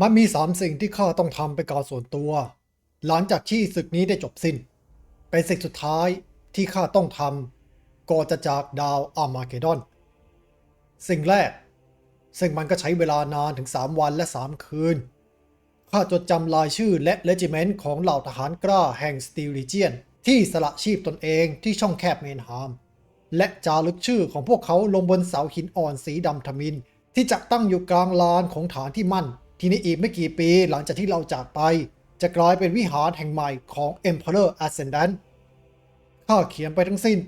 มันมีสามสิ่งที่ข้าต้องทำเป็นการส่วนตัว หลังจากที่ศึกนี้ได้จบสิ้น เป็นสิ่งสุดท้ายที่ข้าต้องทำก่อนจะจากดาวอามาเกดอน สิ่งแรก ซึ่งมันก็ใช้เวลานานถึง 3 วันและ 3 คืน ข้าจดจำรายชื่อและเลจิเมนต์ของเหล่าทหารกล้าแห่งสตีลิเจียน ที่สละชีพตนเองที่ช่องแคบเมนฮาม และจารึกชื่อของพวกเขาลงบนเสาหินอ่อนสีดำทมิน ที่จะตั้งอยู่กลางลานของฐานที่มั่น ที่ในอีกไม่กี่ปีหลังจากที่เราจากไป จะกลายเป็นวิหารแห่งใหม่ของ Emperor Ascendant ข้าเขียนไปทั้งสิ้น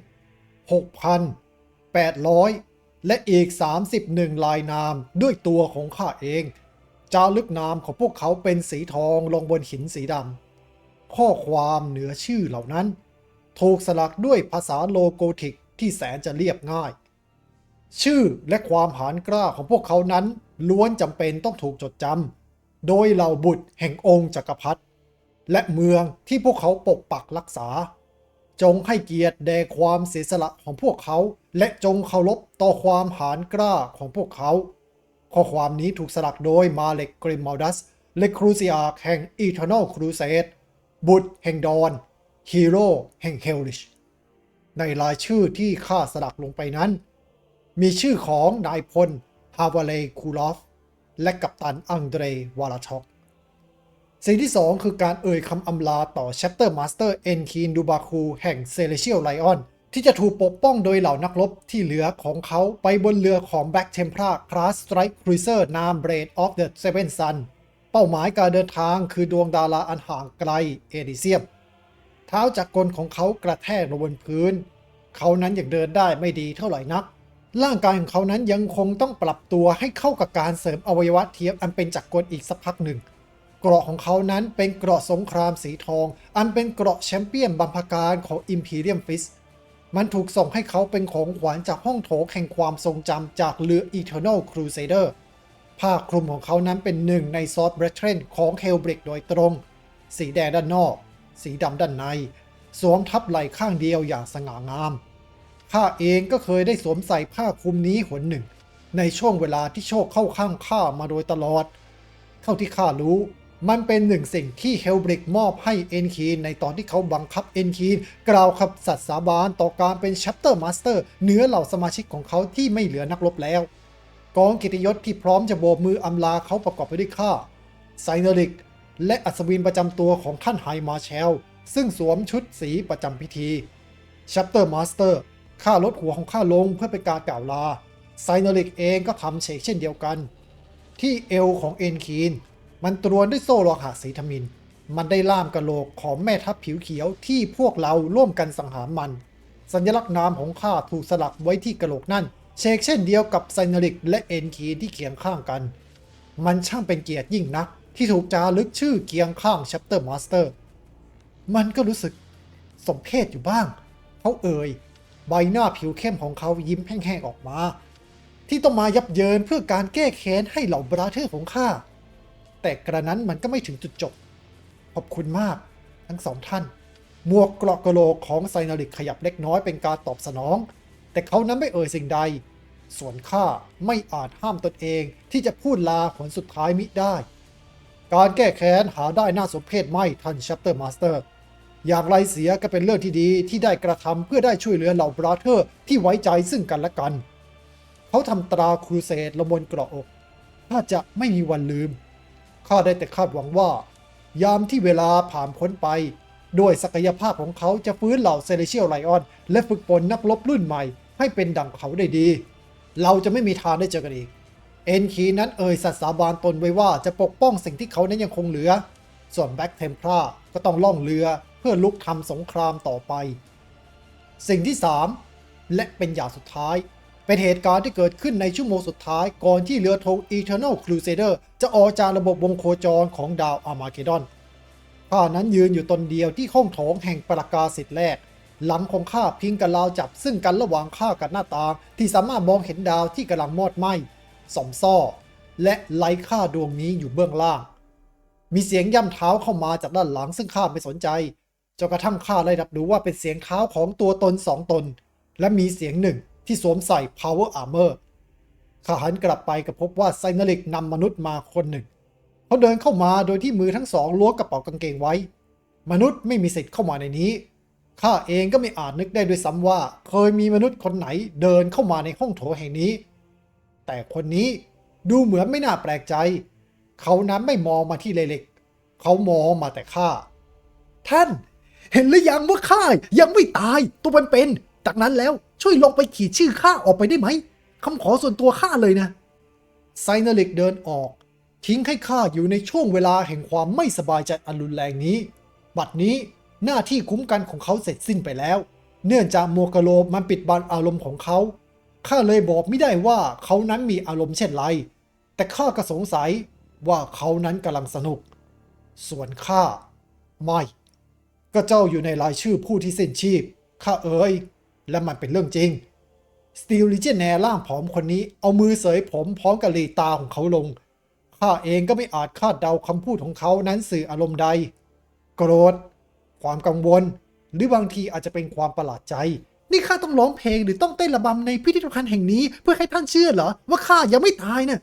6,800 และอีก 31ลายนามด้วยตัวของข้าเอง จารึกนามของพวกเขาเป็นสีทองลงบนหินสีดำข้อความเหนือชื่อเหล่านั้น ถูกสลักด้วยภาษาโลโกธิกที่แสนจะเรียบง่าย ชื่อและความหานกล้าของพวกเขานั้น ล้วนจำเป็นต้องถูกจดจำโดยเหล่าบุตรแห่งองค์จักรพรรดิและเมืองที่พวกเขาปกปักรักษา จงให้เกียรติแด่ความเสียสละของพวกเขา และจงเคารพต่อความหานกล้าของพวกเขา ข้อความนี้ถูกสลักโดยมาเล็กกริมมัลดัสและครูซิอาแห่งอีเทอร์นอลครูเซดบุตรแห่งดอนฮีโร่แห่งเฮลลิชในรายชื่อที่ข้าสลักลงไปนั้น มีชื่อของนายพลฮาวาเลย์คูลอฟ และกัปตันอังเดรวาลาช็อกสิ่งที่ 2 คือการเอ่ยคำอำลาต่อ Chapter Master เอนคีนดูบาคูแห่ง Celestial Lion ที่จะถูกปกป้องโดยเหล่านักรบที่เหลือของเขาไปบนเรือของ Black Templar Class Strike Cruiser นาม Blade of the Seven Sun เป้าหมายการเดินทางคือดวงดาราอันห่างไกลเอริเซียม เท้าจักกลของเขากระแทกลงบนพื้น เขานั้นยังเดินได้ไม่ดีเท่าไหร่นัก ร่างกายของเขานั้นยังคงต้องปรับตัวให้เข้ากับการเสริมอวัยวะเทียมอันเป็นจักรกลอีกสักพักหนึ่ง เกราะของเขานั้นเป็นเกราะสงครามสีทอง อันเป็นเกราะแชมเปี้ยนบัมพการของ Imperium Fist มันถูกส่งให้เขาเป็นของขวัญจากห้องโถงแห่งความทรงจำจากเรือ Eternal Crusader ผ้าคลุมของเขานั้นเป็นหนึ่งในซอสเบรเทรนของเฮลบริกโดยตรง สีแดงด้านนอก สีดำด้านใน สวมทับไหล่ข้างเดียวอย่างสง่างาม ข้าเองก็เคยได้สวมใส่ผ้าคลุมนี้หนหนึ่ง ในช่วงเวลาที่โชคเข้าข้างข้ามาโดยตลอด เท่าที่ข้ารู้มันเป็นหนึ่งสิ่งที่เฮลบริกมอบให้เอนคีนในตอนที่เขาบังคับเอนคีนกล่าวคำสัตย์สาบานต่อการเป็นชัปเตอร์มาสเตอร์เหนือเหล่าสมาชิกของเขาที่ไม่เหลือนักรบแล้ว กองกิตยศที่พร้อมจะโบกมืออำลาเขาประกอบไปด้วยข้าไซเนริก และอัศวินประจำตัวของท่านไฮมาเชลซึ่งสวมชุดสีประจำพิธีชัปเตอร์มาสเตอร์ ข้าลดหัวของข้าลงเพื่อเป็นการกล่าวลา ไซเนริกเองก็ทำเชกเช่นเดียวกัน ที่เอวของเอนคีน มันตรวนด้วยโซ่โลหะสีทมิน มันได้ล่ามกะโหลกของแม่ทัพผิวเขียวที่พวกเราร่วมกันสังหารมัน สัญลักษณ์นามของข้าถูกสลักไว้ที่กะโหลกนั่น เชกเช่นเดียวกับไซเนริกและเอนคีนที่เคียงข้างกัน มันช่างเป็นเกียรติยิ่งนัก ที่ถูกจารึกชื่อเคียงข้างชัปเตอร์มาสเตอร์ มันก็รู้สึกสมเพชอยู่บ้างเขาเอ่ย ใบหน้าผิวเข้มของเขายิ้มแห้งๆออกมา ที่ต้องมายับเยินเพื่อการแก้แค้นให้เหล่าบราเธอร์ของข้าแต่กระนั้นมันก็ไม่ถึงจุดจบ ขอบคุณมาก ทั้งสองท่าน หมวกเกราะกะโหลกของไซนาริกขยับเล็กน้อยเป็นการตอบสนอง แต่เขานั้นไม่เอ่ยสิ่งใด ส่วนข้าไม่อาจห้ามตนเองที่จะพูดลาผลสุดท้ายมิได้ การแก้แค้นหาได้น่าสมเพชไม่ท่านชัปเตอร์มาสเตอร์ อย่างไรเสียก็เป็นเรื่องที่ดีที่ได้กระทำเพื่อได้ช่วยเหลือเหล่าบราเธอร์ที่ไว้ใจซึ่งกันและกัน เขาทำตราครูเสดลงบนเกราะอกถ้าจะไม่มีวันลืมข้าได้แต่คาดหวังว่า ยามที่เวลาผ่านพ้นไป ด้วยศักยภาพของเขาจะฟื้นเหล่าเซเลเชียลไลออน และฝึกฝนนักรบรุ่นใหม่ ให้เป็นดังเขาได้ดี เราจะไม่มีทางได้เจอกันอีก เอ็นคีนั้นเอ่ยสัตย์สาบานตนไว้ว่าจะปกป้องสิ่งที่เขานั้นยังคงเหลือ ส่วนแบ็กเทมพลาก็ต้องล่องเรือ พื่อลุกทำสงครามต่อไป สิ่งที่ 3 และเป็นอย่างสุดท้าย เป็นเหตุการณ์ที่เกิดขึ้นในชั่วโมงสุดท้ายก่อนที่เรือธง Eternal Crusader จะออกจากระบบวงโคจรของดาวอาร์มาเกดอนข้านั้นยืนอยู่ตนเดียวที่ห้องโถงแห่งประกาศสิทธิ์แรก หลังของข้าพิงกับราวจับซึ่งกันระหว่างข้ากับหน้าต่างที่สามารถมองเห็นดาวที่กำลังมอดไหม้สมซ่อ และไล่ข้าดวงนี้อยู่เบื้องล่าง มีเสียงย่ำเท้าเข้ามาจากด้านหลังซึ่งข้าไม่สนใจ จนกระทั่งข้าได้รับรู้ว่าเป็นเสียงเท้าของตัวตนสองตน และมีเสียงหนึ่งที่สวมใส่ power armor ข้าหันกลับไปกับพบว่าไซนาริกนำมนุษย์มาคนหนึ่ง เขาเดินเข้ามาโดยที่มือทั้งสองล้วงกระเป๋ากางเกงไว้ มนุษย์ไม่มีสิทธิ์เข้ามาในนี้ข้าเองก็ไม่อาจนึกได้ด้วยซ้ำว่า เคยมีมนุษย์คนไหนเดินเข้ามาในห้องโถแห่งนี้ แต่คนนี้ดูเหมือนไม่น่าแปลกใจ เขานั้นไม่มองมาที่เลเล็ก เขามองมาแต่ข้าท่าน เห็นหรือยังว่าข้ายังไม่ตายตัวเป็นๆจากนั้นแล้วช่วยลงไปขีดชื่อข้าออกไปได้ไหมคำขอส่วนตัวข้าเลยนะไซนาลิกเดินออก ทิ้งให้ข้าอยู่ในช่วงเวลาแห่งความไม่สบายใจอันรุนแรงนี้ บัดนี้หน้าที่คุ้มกันของเขาเสร็จสิ้นไปแล้ว เนื่องจากโมกาโลมันปิดบังอารมณ์ของเขาข้าเลยบอกไม่ได้ว่าเขานั้นมีอารมณ์เช่นไร แต่ข้าก็สงสัยว่าเขานั้นกำลังสนุก ส่วนข้าไม่ ก็เจ้าอยู่ในรายชื่อผู้ที่สิ้นชีพ ข้าเอ๋ย และมันเป็นเรื่องจริง สตีลลิเจแนร่างผอมคนนี้เอามือเสยผมพร้อมกับลีตาของเขาลง ข้าเองก็ไม่อาจคาดเดาคำพูดของเขานั้นสื่ออารมณ์ใด โกรธ ความกังวล หรือบางทีอาจจะเป็นความประหลาดใจ นี่ข้าต้องร้องเพลงหรือต้องเต้นระบำในพิพิธภัณฑ์แห่งนี้เพื่อให้ท่านเชื่อเหรอว่าข้ายังไม่ตายนะ่ะ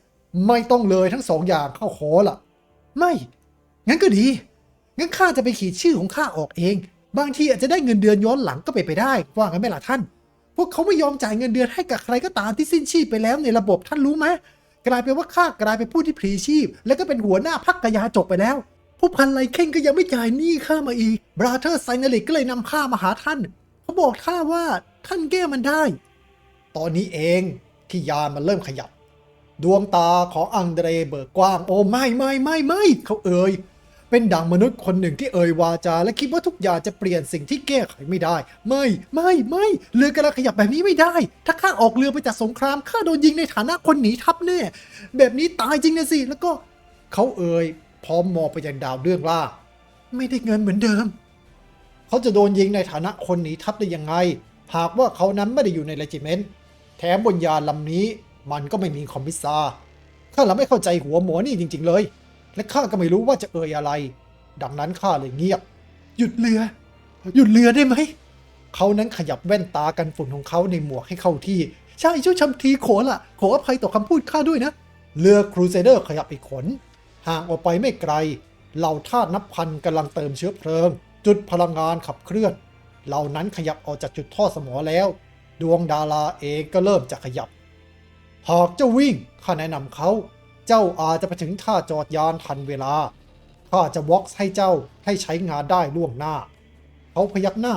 ไม่ต้องเลยทั้งสองอย่างเข้าขอละไม่ งั้นก็ดี งั้นข้าจะไปขีดชื่อของข้าออกเอง บางทีอาจจะได้เงินเดือนย้อนหลังก็ไปไปได้ ว่างั้นไหมล่ะท่าน พวกเขาไม่ยอมจ่ายเงินเดือนให้กับใครก็ตามที่สิ้นชีพไปแล้วในระบบท่านรู้ไหมกลายเป็นว่าข้ากลายเป็นผู้ที่พลีชีพ แล้วก็เป็นหัวหน้าพักกยาจบไปแล้ว ผู้พันไลเข่งก็ยังไม่จ่ายหนี้ข้ามาอีก บราเธอร์ไซนาลิกก็เลยนำข้ามาหาท่าน เขาบอกข้าว่าท่านแก้มันได้ ตอนนี้เองที่ยานมันเริ่มขยับ ดวงตาของอังเดรเบิกกว้าง โอ้ไม่ไม่ไม่ไม่เขาเอ่ย เป็นดังมนุษย์คนหนึ่งที่เอ่ยวาจา และคิดว่าทุกอย่างจะเปลี่ยนสิ่งที่แก้ไขไม่ได้ ไม่ไม่ไม่เรือกำลังขยับแบบนี้ไม่ได้ ถ้าข้าออกเรือไปจากสงครามข้าโดนยิงในฐานะคนหนีทัพแน่แบบนี้ตายจริงนะสิแล้วก็เขาเอ่ยพร้อมมองไปยังดาวเรื่องล่า ไม่ได้เงินเหมือนเดิม เขาจะโดนยิงในฐานะคนหนีทัพได้ยังไง หากว่าเขานั้นไม่ได้อยู่ในเรจิเมนต์แถมบนยานลำนี้ มันก็ไม่มีคอมพิซซาข้าละไม่เข้าใจหัวหมอนี่จริง ๆ เลย และข้าก็ไม่รู้ว่าจะเอ่ยอะไร ดังนั้นข้าเลยเงียบ หยุดเรือ หยุดเรือได้ไหม เขานั้นขยับแว่นตากันฝุ่นของเขาในหมวกให้เข้าที่ ใช่ช่วยชำทีโขละขออภัยต่อคำพูดข้าด้วยนะ เรือครูเซเดอร์ขยับอีกขน ห่างออกไปไม่ไกล เหล่าทาสนับพันกำลังเติมเชื้อเพลิง จุดพลังงานขับเคลื่อน เหล่านั้นขยับออกจากจุดท่อสมอแล้ว ดวงดาราเองก็เริ่มจะขยับ หากเจ้าวิ่งข้าแนะนำเขา เจ้าอาจจะไปถึงท่าจอดยานทันเวลา ข้าจะวอกให้เจ้าให้ใช้งานได้ล่วงหน้า เขาพยักหน้า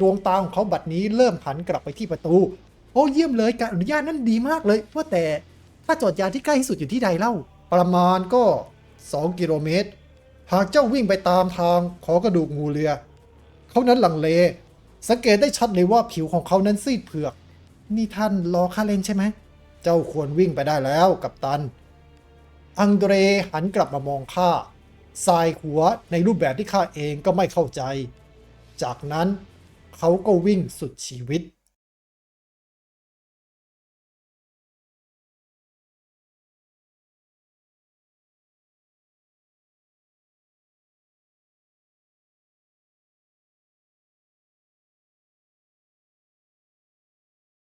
ดวงตาของเขาบัดนี้เริ่มหันกลับไปที่ประตู โอ้เยี่ยมเลยการอนุญาตนั่นดีมากเลย ว่าแต่ถ้าจอดยานที่ใกล้ที่สุดอยู่ที่ใดเล่า ประมาณก็ 2 กิโลเมตร หากเจ้าวิ่งไปตามทางขอกระดูกงูเรือ เขานั้นลังเล สังเกตได้ชัดเลยว่าผิวของเขานั้นซีดเผือก นี่ท่านรอข้าเล่นใช่ไหม เจ้าควรวิ่งไปได้แล้วกับตัน อังเดรหันกลับมามองข้าสายหัวในรูปแบบที่ข้าเองก็ไม่เข้าใจ จากนั้นเขาก็วิ่งสุดชีวิต